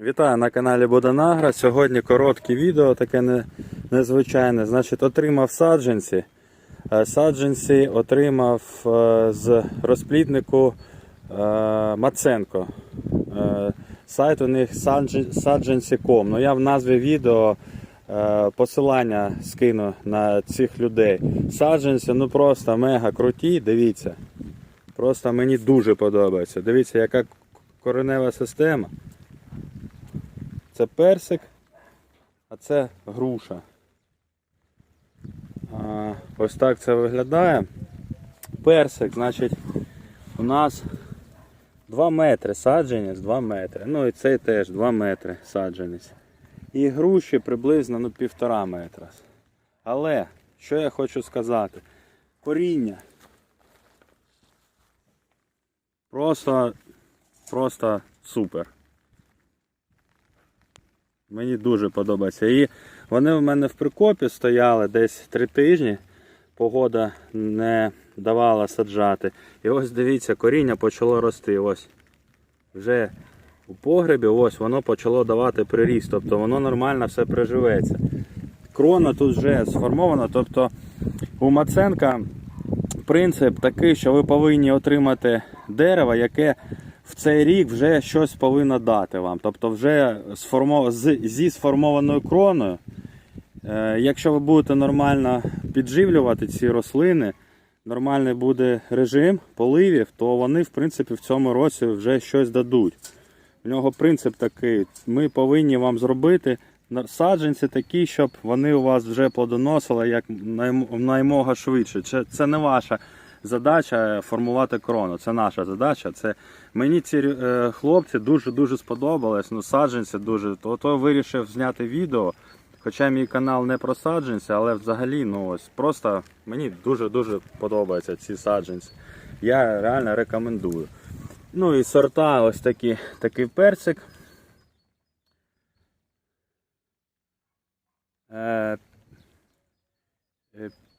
Вітаю на каналі Буданагра. Сьогодні коротке відео, таке не, незвичайне. Значить, отримав саджанці. Е, Саджанці отримав е, з розпліднику е, Маценко. Сайт у них саджан- саджанці.com. Ну я в назві відео посилання скину на цих людей. Саджанці ну просто мега круті. Дивіться. Просто мені дуже подобається. Дивіться, яка коренева система. Це персик, а це груша. А, ось так це виглядає. Персик, значить, у нас 2 метри саджанець, 2 метри. Ну і цей теж 2 метри саджанець. І груші приблизно ну, півтора метра. Але, що я хочу сказати? Коріння. Просто, просто супер. Мені дуже подобається. І вони в мене в прикопі стояли десь три тижні. Погода не давала саджати. І ось дивіться, коріння почало рости. Ось. Вже у погребі ось воно почало давати приріст. Тобто воно нормально все приживеться. Крона тут вже сформована. Тобто у Маценка принцип такий, що ви повинні отримати дерево, яке в цей рік вже щось повинно дати вам. Тобто вже сформо... з... зі сформованою кроною. Е, якщо ви будете нормально підживлювати ці рослини, нормальний буде режим поливів, то вони в принципі в цьому році вже щось дадуть. В нього принцип такий: ми повинні вам зробити саджанці такі, щоб вони у вас вже плодоносили як найм- наймога швидше. Це не ваша задача формувати крону. Це наша задача. Це мені ці е, хлопці дуже дуже сподобались. Ну, саджанці дуже. То, то вирішив зняти відео. Хоча мій канал не про саджанці, але взагалі, ну ось просто мені дуже дуже подобаються ці саджанці. Я реально рекомендую. Ну і сорта, ось такі, такий персик. Е,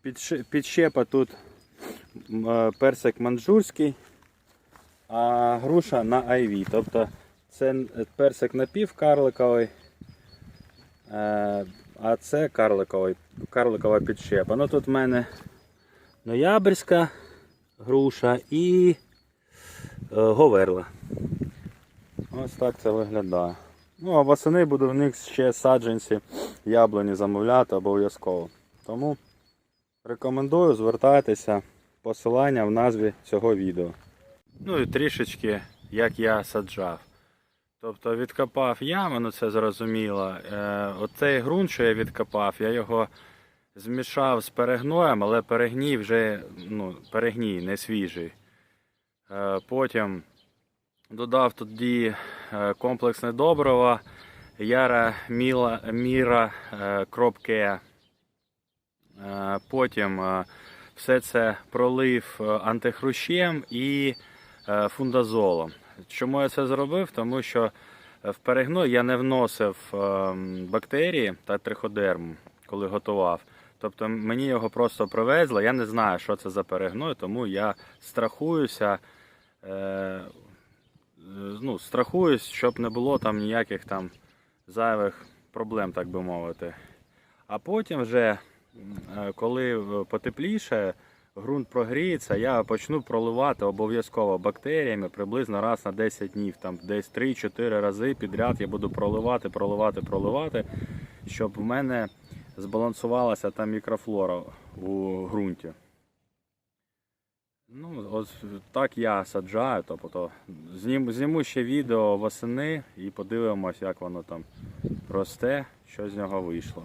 підше- Підщепа тут персик манджурський, а груша на айві. Тобто це персик напівкарликовий, е, а це карликовий, карликова підщепа. Ну тут в мене ноябрьська груша і е, говерла. Ось так це виглядає. Ну, а восени буду в них ще саджанці яблуні замовляти обов'язково. Тому рекомендую, звертайтеся. Посилання в назві цього відео. Ну і трішечки як я саджав. Тобто відкопав яму, ну це зрозуміло. Е, оцей ґрунт, що я відкопав, я його змішав з перегноєм, але перегній вже ну, перегній, не свіжий. Е, потім додав тоді е, комплексне добриво Яра Міла, Міра е, Кропке. Е, Потім е, все це пролив е, антихрущем і е, фундазолом. Чому я це зробив? Тому що в перегной я не вносив е, бактерії та триходерм, коли готував. Тобто мені його просто привезли. Я не знаю, що це за перегной, тому я страхуюся. Е, ну, страхуюсь, щоб не було там ніяких там зайвих проблем, так би мовити. А потім вже, е, коли е, потепліше, ґрунт прогріється, я почну проливати обов'язково бактеріями приблизно раз на 10 днів. Там десь 3-4 рази підряд я буду проливати, проливати, проливати, щоб в мене збалансувалася там мікрофлора у ґрунті. Ну, ось так я саджаю, тобто знім, зніму ще відео восени і подивимось, як воно там росте, що з нього вийшло.